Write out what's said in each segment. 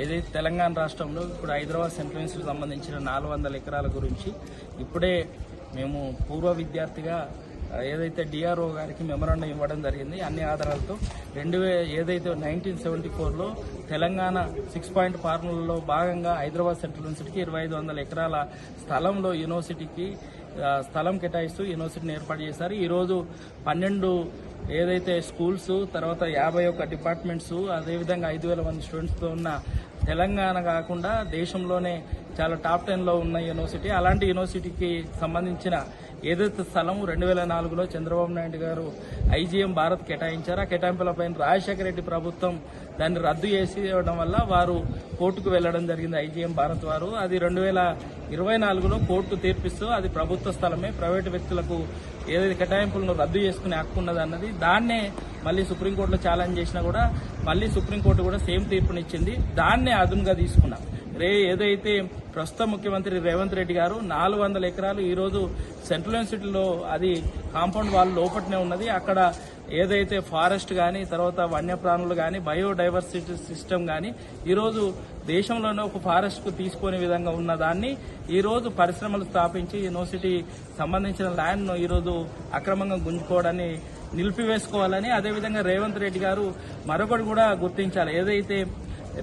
ఏదైతే తెలంగాణ రాష్ట్రంలో ఇప్పుడు హైదరాబాద్ సెంట్రల్ సంబంధించిన నాలుగు వందల ఎకరాల గురించి ఇప్పుడే మేము పూర్వ విద్యార్థిగా ఏదైతే డిఆర్ఓ గారికి మెమరాండం ఇవ్వడం జరిగింది అన్ని ఆధారాలతో రెండు ఏదైతే నైన్టీన్ సెవెంటీ ఫోర్లో తెలంగాణ సిక్స్ పాయింట్ ఫార్ములలో భాగంగా హైదరాబాద్ సెంట్రల్ యూనివర్సిటీకి ఇరవై ఐదు వందల ఎకరాల స్థలంలో యూనివర్సిటీకి స్థలం కేటాయిస్తూ యూనివర్సిటీని ఏర్పాటు చేశారు. ఈరోజు పన్నెండు ఏదైతే స్కూల్స్ తర్వాత యాభై ఒక్క డిపార్ట్మెంట్స్ అదేవిధంగా ఐదు వేల మంది స్టూడెంట్స్తో ఉన్న తెలంగాణ కాకుండా దేశంలోనే చాలా టాప్ టెన్లో ఉన్న యూనివర్సిటీ. అలాంటి యూనివర్సిటీకి సంబంధించిన ఏదైతే స్థలం రెండు వేల నాలుగులో చంద్రబాబు నాయుడు గారు ఐజీఎం భారత్ కేటాయించారు. ఆ కేటాయింపులపైన రాజశేఖర రెడ్డి ప్రభుత్వం దాన్ని రద్దు చేసి వల్ల వారు కోర్టుకు వెళ్ళడం జరిగింది ఐజీఎం భారత్ వారు. అది రెండు వేల ఇరవై నాలుగులో కోర్టు తీర్పిస్తూ అది ప్రభుత్వ స్థలమే. ప్రైవేటు వ్యక్తులకు ఏదైతే కేటాయింపులను రద్దు చేసుకునే హక్కు ఉన్నది అన్నది దాన్నే మళ్ళీ సుప్రీంకోర్టులో ఛాలెంజ్ చేసినా కూడా మళ్ళీ సుప్రీంకోర్టు కూడా సేమ్ తీర్పునిచ్చింది. దాన్నే అదునుగా తీసుకున్నాం. రే ఏదైతే ప్రస్తుత ముఖ్యమంత్రి రేవంత్ రెడ్డి గారు నాలుగు వందల ఎకరాలు ఈరోజు సెంట్రల్ యూనివర్సిటీలో అది కాంపౌండ్ వాల్ లోపట్నే ఉన్నది. అక్కడ ఏదైతే ఫారెస్ట్ కానీ తర్వాత వన్యప్రాణులు కానీ బయోడైవర్సిటీ సిస్టమ్ కానీ ఈరోజు దేశంలోనే ఒక ఫారెస్ట్కు తీసుకునే విధంగా ఉన్న దాన్ని ఈరోజు పరిశ్రమలు స్థాపించి యూనివర్సిటీ సంబంధించిన ల్యాండ్ను ఈరోజు అక్రమంగా గుంజుకోవడాన్ని నిలిపివేసుకోవాలని అదేవిధంగా రేవంత్ రెడ్డి గారు మరొకటి కూడా గుర్తించాలి. ఏదైతే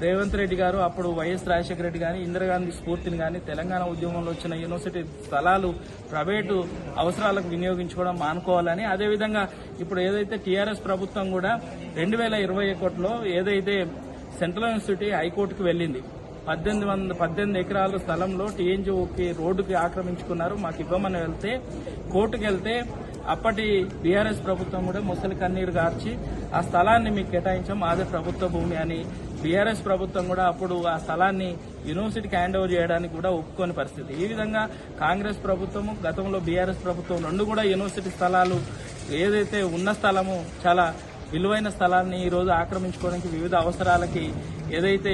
రేవంత్ రెడ్డి గారు అప్పుడు వైఎస్ రాజశేఖర రెడ్డి కానీ ఇందిరాగాంధీ స్ఫూర్తిని కానీ తెలంగాణ ఉద్యమంలో వచ్చిన యూనివర్సిటీ స్థలాలు ప్రైవేటు అవసరాలకు వినియోగించుకోవడం మానుకోవాలని అదేవిధంగా ఇప్పుడు ఏదైతే టీఆర్ఎస్ ప్రభుత్వం కూడా రెండు వేల ఇరవై ఒకటిలో ఏదైతే సెంట్రల్ యూనివర్సిటీ హైకోర్టుకు వెళ్ళింది పద్దెనిమిది వంద పద్దెనిమిది ఎకరాల స్థలంలో టీఎన్జిఓకి రోడ్డుకి ఆక్రమించుకున్నారు. మాకు ఇవ్వమని వెళ్తే కోర్టుకు వెళ్తే అప్పటి బీఆర్ఎస్ ప్రభుత్వం కూడా ముసలి కన్నీరు గార్చి ఆ స్థలాన్ని మీకు కేటాయించాం మాదే ప్రభుత్వ భూమి అని బీఆర్ఎస్ ప్రభుత్వం కూడా అప్పుడు ఆ స్థలాన్ని యూనివర్సిటీకి హ్యాండ్ ఓవర్ చేయడానికి కూడా ఒప్పుకోని పరిస్థితి. ఈ విధంగా కాంగ్రెస్ ప్రభుత్వము గతంలో బీఆర్ఎస్ ప్రభుత్వం రెండు కూడా యూనివర్సిటీ స్థలాలు ఏదైతే ఉన్న స్థలము చాలా విలువైన స్థలాన్ని ఈరోజు ఆక్రమించుకోవడానికి వివిధ అవసరాలకి ఏదైతే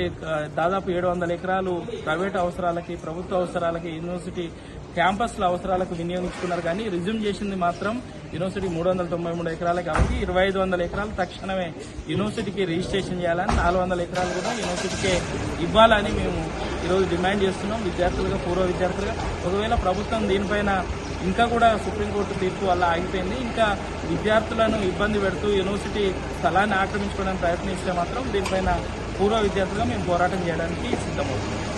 దాదాపు ఏడు వందల ఎకరాలు ప్రైవేట్ అవసరాలకి ప్రభుత్వ అవసరాలకి యూనివర్సిటీ క్యాంపస్ల అవసరాలకు వినియోగించుకున్నారు. కానీ రిజ్యూమ్ చేసింది మాత్రం యూనివర్సిటీ మూడు వందల తొంభై మూడు ఎకరాలు కాబట్టి ఇరవై ఐదు వందల ఎకరాలు తక్షణమే యూనివర్సిటీకి రిజిస్ట్రేషన్ చేయాలని నాలుగు వందల ఎకరాలు కూడా యూనివర్సిటీకే ఇవ్వాలని మేము ఈరోజు డిమాండ్ చేస్తున్నాం విద్యార్థులుగా పూర్వ విద్యార్థులుగా. ఒకవేళ ప్రభుత్వం దీనిపైన ఇంకా కూడా సుప్రీంకోర్టు తీర్పు అలా ఆగిపోయింది ఇంకా విద్యార్థులను ఇబ్బంది పెడుతూ యూనివర్సిటీ స్థలాన్ని ఆక్రమించుకోవడానికి ప్రయత్నిస్తే మాత్రం దీనిపైన పూర్వ విద్యార్థులుగా మేము పోరాటం చేయడానికి సిద్ధమవుతున్నాం.